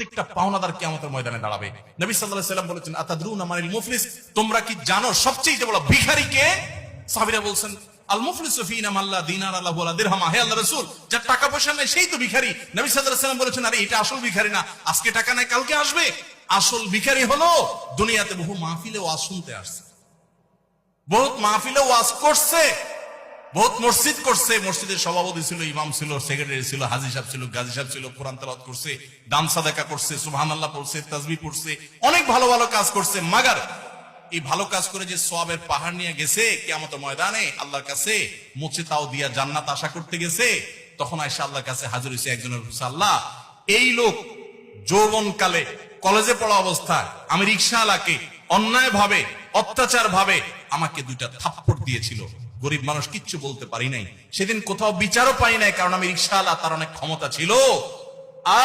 প্রত্যেকটা পাওনাদার কেয়ামতের ময়দানে দাঁড়াবে। নবী আলাইহি সাল্লাম বলেছেন, আতাদরুনা মানিল মুফলিস? তোমরা কি জানো সবচেয়ে বড় ভিখারি কে? সাহাবীরা বলছেন দুনিয়াতে বহু মাহফিলে ওয়াজ শুনতে আসছে। বহুত মাহফিলে ওয়াজ করছে বহুত মসজিদ করছে, মসজিদের সভাপতি ছিল, ইমাম ছিল, সেক্রেটারি ছিল, হাজি সাহেব ছিল, গাজী সাহেব ছিল, কোরআন তেলাওয়াত করছে দান সাদাকা করছে, সুবহানাল্লাহ পড়ছে তাজবি পড়ছে, অনেক ভালো ভালো কাজ করছে, মাগার এই ভালো কাজ করে যে সোয়াবের পাহাড় নিয়ে গেছে কেমত ময়দানে আল্লাহর কাছে মুছে তাও দিয়া জান্নাত আশা করতে গেছে, তখন আয়সা আল্লাহর কাছে হাজির হয়েছে একজনের আল্লাহ, এই লোক যৌবন কালে কলেজে পড়া অবস্থায়, আমি রিক্সাওয়ালাকে অন্যায় ভাবে অত্যাচার ভাবে আমাকে দুইটা থাপ্পড় দিয়েছিল। গরিব মানুষ কিচ্ছু বলতে পারি নাই। সেদিন কোথাও বিচারও পাই নাই, কারণ আমি রিক্সাওয়ালা তার অনেক ক্ষমতা ছিল।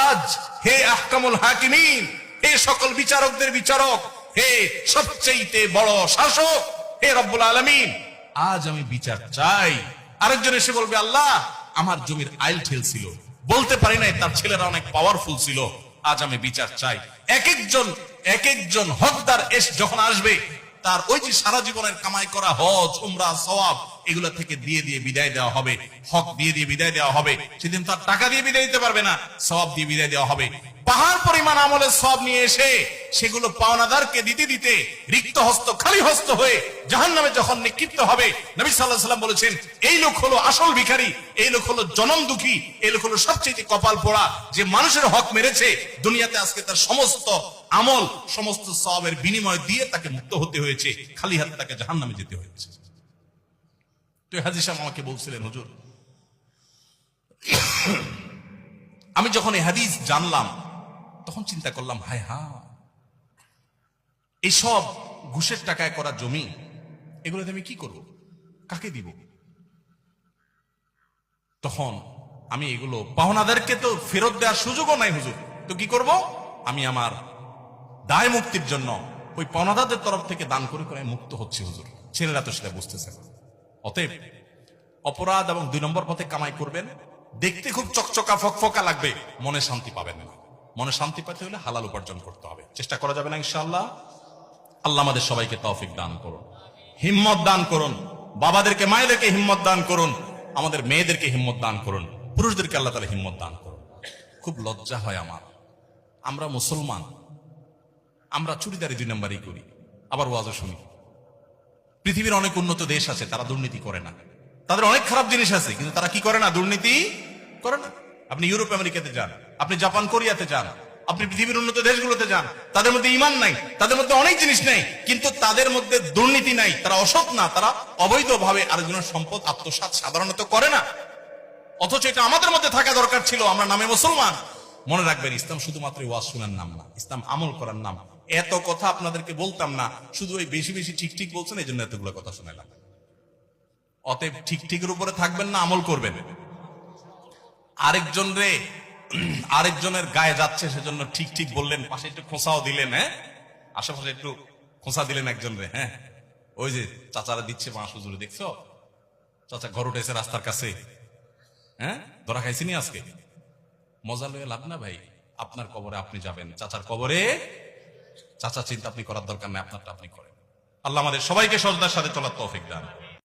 আজ হে আহকামুল হাকিমিন, হে সকল বিচারকদের বিচারক, হে সবচেয়ে বড় শাসক, হে রব্বুল আলমিন, আজ আমি বিচার চাই। আরেকজন এসে বলবে, আল্লাহ, আমার জমির আইল ঠেল ছিল। বলতে পারি নাই, তার ছেলেরা অনেক পাওয়ারফুল ছিল। আজ আমি বিচার চাই। এক একজন এক একজন হকদার এস যখন আসবে তার ওই যে সারা জীবনের কামাই করা হজ, উমরা, সওয়াব, এগুলো থেকে দিয়ে দিয়ে বিদায় দেওয়া হবে। হক দিয়ে দিয়ে বিদায় দেওয়া হবে। সেদিন তার টাকা দিয়ে বিদায় দিতে পারবে না। সওয়াব দিয়ে বিদায় দেওয়া হবে। পাহাড় পরিমাণ আমলের সব নিয়ে এসে সেগুলো পাওনাদারকে দিতে দিতে রিক্ত হস্ত খালি হস্ত হয়ে জাহান নামে যখন নিক্ষিপ্ত হবে, নবী সাল্লাহ সাল্লাম বলেছেন, এই লোক হলো আসল ভিখারি, এই লোক হলো জনম দুঃখী, এই লোক হলো সবচেয়ে কপাল পোড়া, যে মানুষের হক মেরেছে, দুনিয়াতে আজকে তার সমস্ত আমল সমস্ত সবের বিনিময় দিয়ে তাকে মুক্ত হতে হয়েছে, খালি হাতে তাকে জাহান নামে যেতে হয়েছে। তো হাজি সাহেব আমাকে বলছিলেন, হুজুর, আমি যখন এই হাদিস জানলাম, তখন চিন্তা করলাম, হায় হা এইসব ঘুষের টাকায় করা জমি, এগুলোতে আমি কি করব? কাকে দিব? তখন আমি এগুলো পাওনাদারকে তো ফেরত দেওয়ার সুযোগও নাই, হুজুর। তো কি করব? আমি আমার দায় মুক্তির জন্য ওই পাওনাদারদের তরফ থেকে দান করে করে মুক্ত হচ্ছে হুজুর। ছেলেরা তো সেটা বুঝতেছে। অতএব অপরাধ এবং দুই নম্বর পথে কামাই করবেন। দেখতে খুব চকচকা, ফকফকা লাগবে। মনে শান্তি পাবেন না। মনে শান্তি পেতে হলে হালাল উপার্জন করতে হবে। চেষ্টা করা যাবে না ইনশাআল্লাহ। আল্লাহ আমাদের সবাইকে তৌফিক দান করুন। হিম্মত দান করুন। বাবাদেরকে, মায়েদেরকে হিম্মত দান করুন। আমাদের মেয়েদেরকে হিম্মত দান করুন। পুরুষদেরকে আল্লাহ তালা হিম্মত দান করুন। খুব লজ্জা হয় আমার। আমরা মুসলমান। আমরা চুরিদারি দুই নম্বরই করি, আবার ওয়াজও শুনি। পৃথিবীর অনেক উন্নত দেশ আছে, তারা দুর্নীতি করে না। তাদের অনেক খারাপ জিনিস আছে, কিন্তু তারা কি করে না? দুর্নীতি করে না। আপনি ইউরোপ, আমেরিকাতে যান, আপনি জাপান, কোরিয়াতে যান, আপনি পৃথিবীর উন্নত দেশগুলোতে যান, তাদের মধ্যে ইমান নাই, তাদের মধ্যে অনেক জিনিস নেই, কিন্তু তাদের মধ্যে দুর্নীতি নাই, তারা অসৎ না, তারা অবৈধভাবে আরেকজনের সম্পদ আত্মসাৎ সাধারণত করে না। অথচ এটা আমাদের মধ্যে থাকা দরকার ছিল, আমরা নামে মুসলমান। মনে রাখবেন, ইসলাম শুধুমাত্র ওয়াজ শোনার নাম না, ইসলাম আমল করার নাম। এত কথা আপনাদেরকে বলতাম না। শুধু ওই বেশি বেশি ঠিক ঠিক বলছেন এই জন্য এতগুলো কথা শোনালাম অতএব ঠিক ঠিকের উপরে থাকবেন না, আমল করবেন। আরেকজন রে, আরেকজনের গায়ে যাচ্ছে, সেজন্য ঠিক ঠিক বললেন, পাশে একটু খোঁসাও দিলেন হ্যাঁ? আশেপাশে একটু খোঁসা দিলেন একজন রে হ্যাঁ? ওই যে চাচারা দিচ্ছে মাস হুজুরে, দেখছ? চাচা ঘর উঠেছে রাস্তার কাছে হ্যাঁ? ধরা খাইছিনি আজকে? মজা লয়ে লাভ না ভাই? আপনার কবরে আপনি যাবেন। চাচার কবরে চাচা, চিন্তা আপনি করার দরকার নেই, আপনারটা আপনি করেন। আল্লাহ আমাদের সবাইকে সজদার সাথে চলার তৌফিক দান।